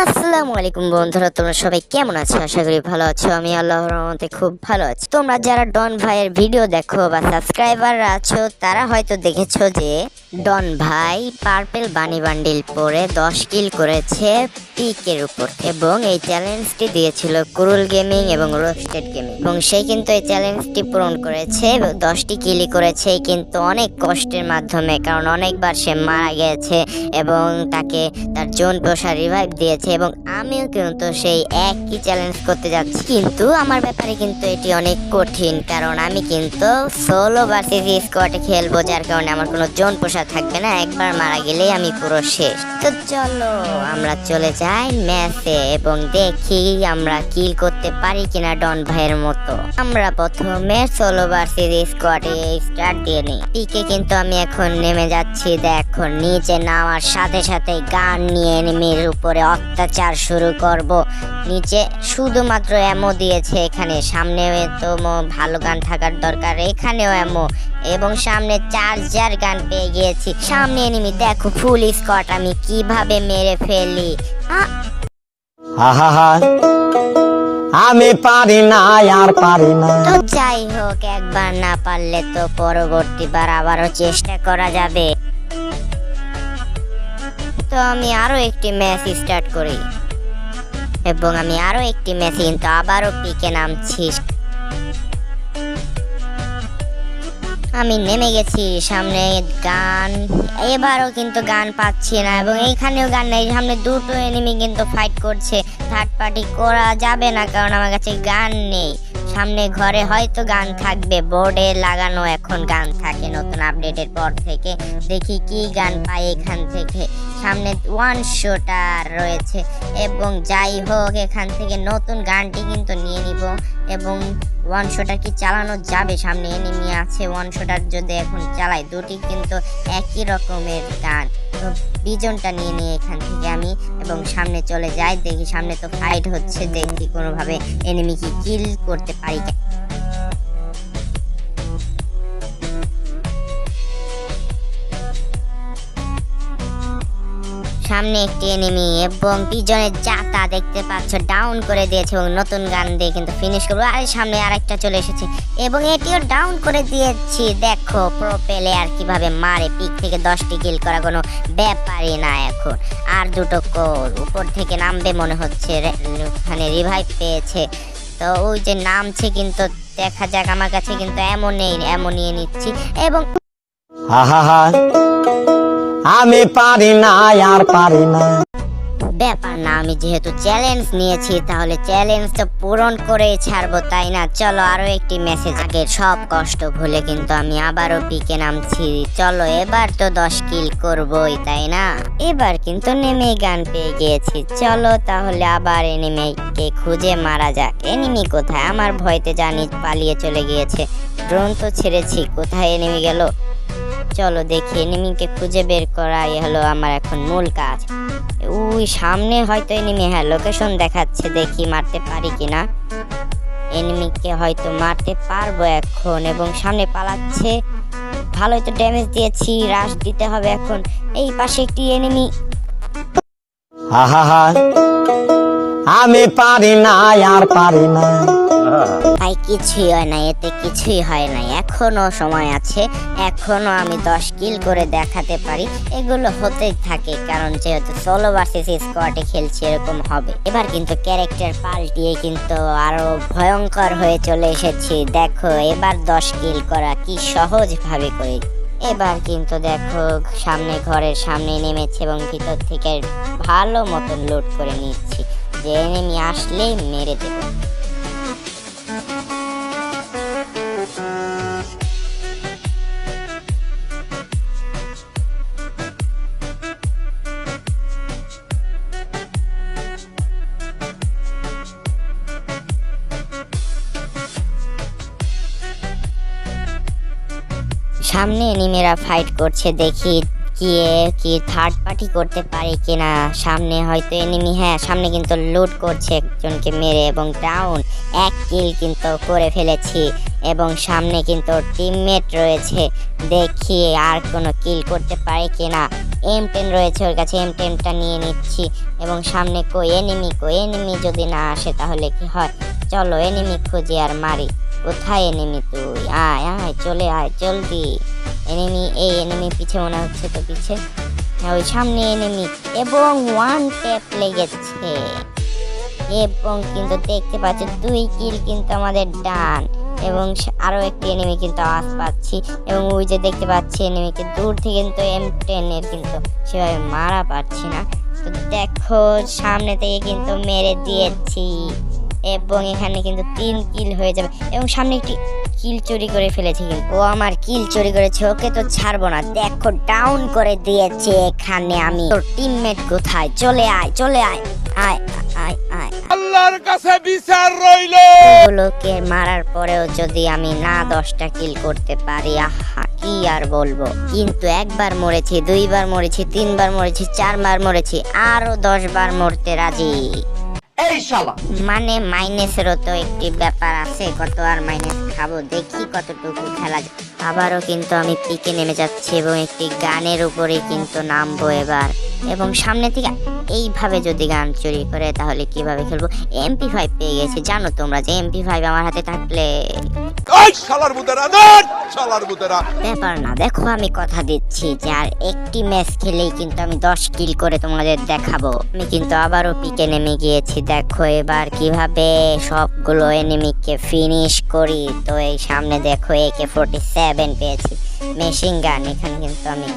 আসসালামু আলাইকুম বন্ধুরা, তোমরা সবাই কেমন আছো? আশা করি ভালো আছো। আমি আল্লাহর রহমতে খুব ভালো আছি। তোমরা যারা ডন ভাইয়ের ভিডিও দেখো বা সাবস্ক্রাইবার আছো, তারা হয়তো দেখেছ যে ডন ভাই পার্পেল বানি বান্ডিল পরে দশ কিল করেছে পিকের উপর এবং এই চ্যালেঞ্জটি দিয়েছিল কুরুল গেমিং এবং রোস্টেড গেমিং। এবং সে কিন্তু এই চ্যালেঞ্জটি পূরণ করেছে, দশটি কিলি করেছে কিন্তু অনেক কষ্টের মাধ্যমে, কারণ অনেকবার সে মারা গেছে এবং তাকে তার জোন পোষা রিভাইভ দিয়েছে এবং আমিও কিন্তু সেই একই চ্যালেঞ্জ করতে যাচ্ছি। কিন্তু আমার ব্যাপারে কিন্তু এটি অনেক কঠিন, কারণ আমি কিন্তু সোলো ভার্সেস স্কোয়াডে খেলব, যার কারণে আমার কোনো জোন পোষা থাকবে না, একবার মারা গেলেই আমি পুরো শেষ। তো চলো, আমরা চলে যাই ম্যাচে এবং দেখি আমরা কিল করতে পারি কিনা ডন ভাইয়ের মতো। আমরা প্রথমে সোলো ভার্সেস স্কোয়াডে স্টার্ট দিয়ে নিই। পিকে কিন্তু আমি এখন নেমে যাচ্ছি, দেখো, নিচে নামার সাথে সাথে গান নিয়ে এনিমির উপরে অত্যাচার শুরু করব। নিচে শুধুমাত্র এমো দিয়েছে এখানে, সামনে তো ভালো গান থাকার দরকার, এখানেও এমো এবং সামনে চার্জার গান পেয়ে গিয়েছি সামনে এনিমি দেখো ফুল স্কট আমি কীভাবে মেরে ফেলি। আহা আমি পারি না আর পারি না। তো যাই হোক একবার না পারলে তো পরবর্তীবার আবারও চেষ্টা করা যাবে। তো আমি আরও একটি ম্যাচ স্টার্ট করি। এবং আমি আরও একটি ম্যাচ কিন্তু আবারও পিকে নামছি। আমি নেমে গেছি, সামনে গান। এবারও কিন্তু গান পাচ্ছি না এবং এইখানেও গান নেই, সামনে দুটো এনিমি কিন্তু ফাইট করছে। থার্ড পার্টি করা যাবে না কারণ আমার কাছে গান নেই। সামনে ঘরে হয়তো গান থাকবে, বোর্ডে লাগানো এখন গান থাকে নতুন আপডেটের পর থেকে। দেখি কি গান পাই এখান থেকে। সামনে ওয়ান শোটার রয়েছে এবং যাই হোক, এখান থেকে নতুন গানটি কিন্তু নিয়ে নিব এবং ওয়ান শোটার কি চালানো যাবে। সামনে এনিমি আছে ওয়ান শোটার যদি এখন চালাই, দুটি কিন্তু একই রকমের গান। তো বিজনটা নিয়ে নিয়ে এখান থেকে আমি এবং সামনে চলে যাই। দেখি সামনে তো ফাইট হচ্ছে, দেখি কোনোভাবে এনিমি কি কিল করতে পারি সামনে একটি এনিমি এবং পিজনের জাতা দেখতে পাচ্ছ ডাউন করে দিয়েছে এবং নতুন গান দিয়ে কিন্তু ফিনিশ করব। আর সামনে আরেকটা চলে এসেছে এবং এটিও ডাউন করে দিয়েছি। দেখো প্রো প্লেয়ার কীভাবে মারে পিক থেকে দশটি কিল করা কোনো ব্যাপারই না এখন। আর দুটো কোর উপর থেকে নামবে মনে হচ্ছে ওখানে রিভাইভ পেয়েছে। তো ওই যে নামছে কিন্তু, দেখা যাক আমার কাছে কিন্তু এমন নেই এমন নিয়ে নিচ্ছি এবং আহা আমি পারি না, আর পারি না। ব্যাপার না, আমি যেহেতু চ্যালেঞ্জ নিয়েছি, তাহলে চ্যালেঞ্জ তো পূরণ করেই ছাড়বো, তাই না? চলো আরও একটি মেসেজ আগে সব কষ্ট ভুলে কিন্তু আমি আবারও পিকে নামছি। চলো, এবার তো দশ কিল করবই, তাই না? এবার কিন্তু নেমে গান পেয়ে গিয়েছি। চলো তাহলে আবার এনিমিকে খুঁজে মারা যাক। এনিমি কোথায়? আমার ভয়তে জানি পালিয়ে চলে গিয়েছে। ড্রোন তো ছেড়েছি, কোথায় এনিমি গেল? চলো দেখি, এনিমিকে খুঁজে বের করাই হলো আমার এখন মূল কাজ। ওই সামনে হয়তো এনিমি হ্যাঁ লোকেশন দেখাচ্ছে, দেখি মারতে পারি কিনা। এনিমিকে হয়তো মারতে পারব এখন, এবং সামনে পালাচ্ছে। ভালোই তো ড্যামেজ দিয়েছি রাশ দিতে হবে এখন। এই পাশে একটি এনিমি। আহা আমি পারি না, আর পারি না। তাই কিছুই হয় না, এতে কিছুই হয় না। এখনও সময় আছে, এখনও আমি দশ কিল করে দেখাতে পারি। এগুলো হতেই থাকে, কারণ যেহেতু সোলো ভার্সেস স্কোয়াডে খেলছি, এরকম হবে। এবার কিন্তু ক্যারেক্টার পাল্টিয়ে কিন্তু আরও ভয়ঙ্কর হয়ে চলে এসেছি। দেখো, এবার দশ কিল করা কি সহজ ভাবে করি। এবার কিন্তু দেখো, সামনে ঘরের সামনে নেমেছে এবং ভিতর থেকে ভালো মতন লুট করে নিচ্ছি। যে এনিমি আসলেই মেরে দেবো। সামনে এনিমেরা ফাইট করছে, দেখি এ কি থার্ড পার্টি করতে পারে কিনা। সামনে হয়তো এনিমি হ্যাঁ সামনে কিন্তু লুট করছে একজনকে মেরে এবং ডাউন এক কিল কিন্তু করে ফেলেছি এবং সামনে কিন্তু টিমমেট রয়েছে, দেখি আর কোনো কিল করতে পারে কিনা। এম টেন রয়েছে ওর কাছে এম টেনটা নিয়ে নিচ্ছি এবং সামনে কই এনিমি কই এনিমি যদি না আসে তাহলে কি হয়? চলো এনিমি খুঁজে আর মারি। কোথায় এনিমি তুই? আয় আয়, চলে আয় জলদি এনিমি এই এনিমি পিছে মনে হচ্ছে তো পিছে। হ্যাঁ ওই সামনে এনিমি এবং ওয়ান ট্যাপ লেগেছে। এবং কিন্তু দেখতে পাচ্ছি দুই কিল কিন্তু আমাদের ডান এবং সা- আরও একটি এনিমি কিন্তু আওয়াজ পাচ্ছি। এবং ওই যে দেখতে পাচ্ছি এনিমিকে দূর থেকে কিন্তু এম টেনের কিন্তু সেভাবে মারা পারছি না। তো দেখো, সামনে থেকে কিন্তু মেরে দিয়েছি। এবং এখানে কিন্তু তিন কিল হয়ে যাবে। এবং সামনে একটি কিল চুরি করে ফেলেছে কিন্তু। ও আমার কিল চুরি করেছে ওকে তো ছাড়বো না। দেখো ডাউন করে দিয়েছে এখানে আমি। তোর টিমমেট কোথায়? চলে আয় চলে আয় আয় আয় আয় আল্লাহর কাছে বিচার রইল। গুলোকে মারার পরেও যদি আমি না দশটা কিল করতে পারি আহা কি আর বলব? কিন্তু একবার মরেছি দুইবার মরেছি তিনবার মরেছি চারবার মরেছি আরও দশ বার মরতে রাজি। এই শালা। মানে মাইনাসেরও তো একটি ব্যাপার আছে, কত আর মাইনাস খাব, দেখি কতটুকু খেলা আবারও কিন্তু আমি পিকে নেমে যাচ্ছি এবং একটি গানের উপরে কিন্তু নামবো এবার। এবং সামনে থেকে এইভাবে যদি গান চুরি করে তাহলে কীভাবে খেলব? এমপি ফাইভ পেয়ে গেছি। জানো তোমরা যে এমপি ফাইভ আমার হাতে থাকলে। ব্যাপার না দেখো আমি কথা দিচ্ছি যে আর একটি ম্যাচ খেলেই কিন্তু আমি দশ কিল করে তোমাদের দেখাবো। আমি কিন্তু আবারও পিকে নেমে গিয়েছি। দেখো এবার কীভাবে সবগুলো এনিমিকে ফিনিশ করি। তো এই সামনে দেখো একে ফোর্টি সেভেন পেয়েছি। মেশিন গান এখানে কিন্তু আমি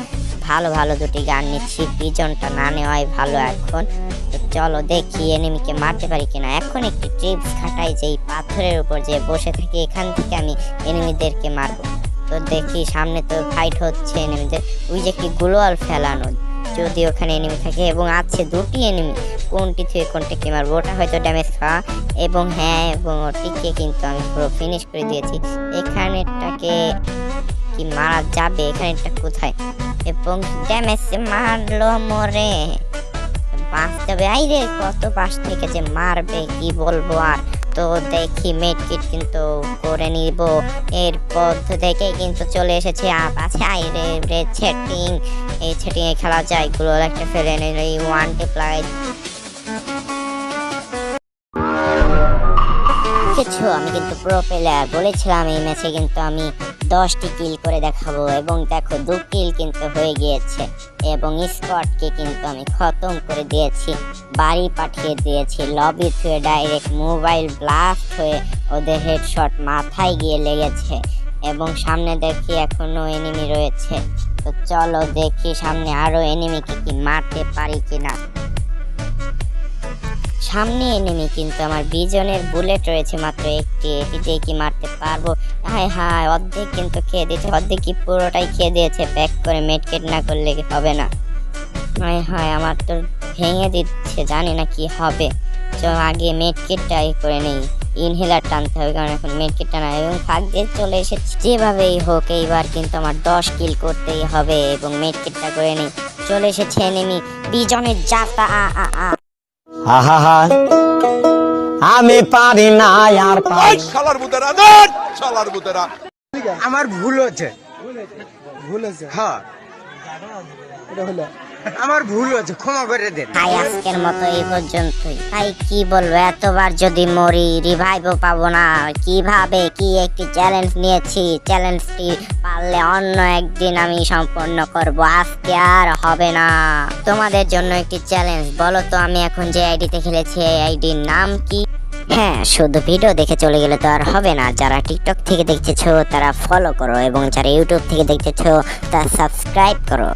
ভালো ভালো দুটি গান নিচ্ছি, পিজনটা না নেওয়াই ভালো এখন। তো চলো দেখি, এনিমিকে মারতে পারি কিনা। এখন একটি ট্রিপস খাটাই যে এই পাথরের উপর যে বসে থাকি, এখান থেকে আমি এনিমিদেরকে মারবো। তো দেখি, সামনে তো ফাইট হচ্ছে এনিমিদের। ওই যে কি গ্লোয়াল ফেলানো, যদি ওখানে এনিমি থাকে, এবং আছে দুটি এনিমি কোনটি থেকে কোনটি কি মারবো, ওটা হয়তো ড্যামেজ খাওয়া এবং হ্যাঁ এবং ওটিকে কিন্তু আমি পুরো ফিনিশ করে দিয়েছি। এখানেরটাকে কি মারা যাবে? এখানেরটা কোথায়? এবং ড্যামেজ মারলো মরে। বাঁচতে হবে আই রে কত পাশ থেকে যে মারবে, কি বলব আর? তো দেখি মেড কিট কিন্তু করে নিব। এর পথ থেকে কিন্তু চলে এসেছে আছে আই রে সেটিং এই এ খেলা যায়, গুলো একটা ফেলে নিল, এই ওয়ান টিপ্লাই কিছু, আমি কিন্তু প্রো প্লেয়ার বলেছিলাম, এই ম্যাচে কিন্তু আমি দশটি কিল করে দেখাবো এবং দেখো দু কিল কিন্তু হয়ে গিয়েছে এবং স্কটকে কিন্তু আমি খতম করে দিয়েছি, বাড়ি পাঠিয়ে দিয়েছি। লবি থুয়ে ডাইরেক্ট মোবাইল ব্লাস্ট হয়ে ওদের হেডশট মাথায় গিয়ে লেগেছে এবং সামনে দেখি এখনও এনিমি রয়েছে। তো চলো দেখি সামনে আরও এনিমিকে কি মারতে পারি কিনা। সামনে এনিমি কিন্তু আমার বিজনের বুলেট রয়েছে মাত্র একটি এটি দিয়ে কি মারতে পারব? হায় হায়, অর্ধেক কিন্তু খেয়ে দিয়েছে, অর্ধেক কি পুরোটাই খেয়ে দিয়েছে? প্যাক করে মেডকেট না করলে কি হবে না? হায় হায়, আমার তো ভেঙে দিচ্ছে, জানি না কি হবে। চল আগে মেডকেটটা করে নেই। ইনহেলার টানতে হবে, কারণ এখন মেডকেটটা না, এবং ফাঁক চলে এসেছি। যেভাবেই হোক, এইবার কিন্তু আমার দশ কিল করতেই হবে, এবং মেডকেটটা করে নেই। চলে এসেছে এনিমি বিজনের যাতা আ আ আ। আহা আমি পারি না আর শালার বুতেরা শালার বুতেরা আমার ভুল হচ্ছে ভুল হচ্ছে হ্যাঁ। আমার ভুল হচ্ছে ক্ষমা করে দেন। তাই আজকের মতো এই পর্যন্তই। তাই কি বলব, এতবার যদি মরি রিভাইভও পাবো না। কীভাবে কি একটি চ্যালেঞ্জ নিয়েছি? চ্যালেঞ্জটি পারলে অন্য একদিন আমি সম্পন্ন করব। আজকে আর হবে না। তোমাদের জন্য একটি চ্যালেঞ্জ বলো তো, আমি এখন যে আইডিতে খেলেছি, এই আইডির নাম কি? হ্যাঁ শুধু ভিডিও দেখে চলে গেলে তো আর হবে না। যারা টিকটক থেকে দেখতেছো, তারা ফলো করো। এবং যারা ইউটিউব থেকে দেখতেছো, তারা সাবস্ক্রাইব করো।